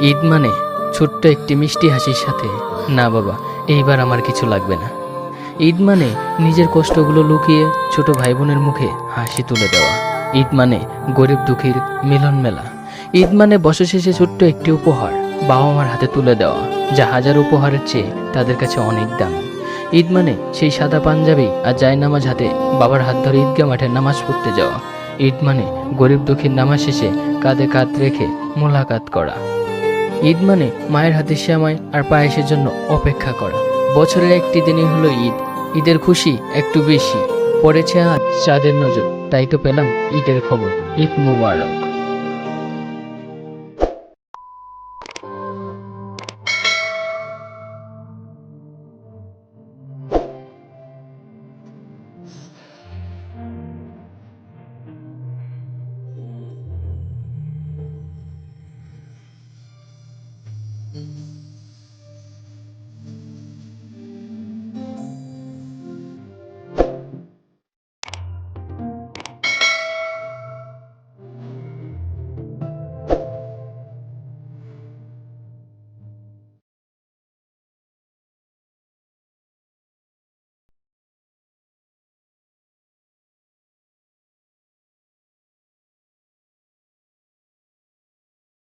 ঈদ মানে ছোট্ট একটি মিষ্টি হাসির সাথে, না বাবা, এইবার আমার কিছু লাগবে না। ঈদ মানে নিজের কষ্টগুলো লুকিয়ে ছোট ভাই বোনের মুখে হাসি তুলে দেওয়া। ঈদ মানে গরিব দুঃখীর মিলন মেলা। ঈদ মানে বছর শেষে ছোট্ট একটি উপহার বাবা মার হাতে তুলে দেওয়া, যা হাজার উপহারের চেয়ে তাদের কাছে অনেক দাম। ঈদ মানে সেই সাদা পাঞ্জাবি আর জায় নামাজ হাতে বাবার হাত ধরে ঈদগাহ মাঠে নামাজ পড়তে যাওয়া। ঈদ মানে গরিব দুঃখীর নামাজ শেষে কাঁধে কাঁধ রেখে মোলাকাত করা। ঈদ মানে মায়ের হাতে শ্যামাই আর পায়েসের জন্য অপেক্ষা করা। বছরের একটি দিনই হলো ঈদ। ঈদের খুশি একটু বেশি। পড়েছে আজ চাঁদের নজর, তাই তো পেলাম ঈদের খবর। ঈদ মুবারক। mm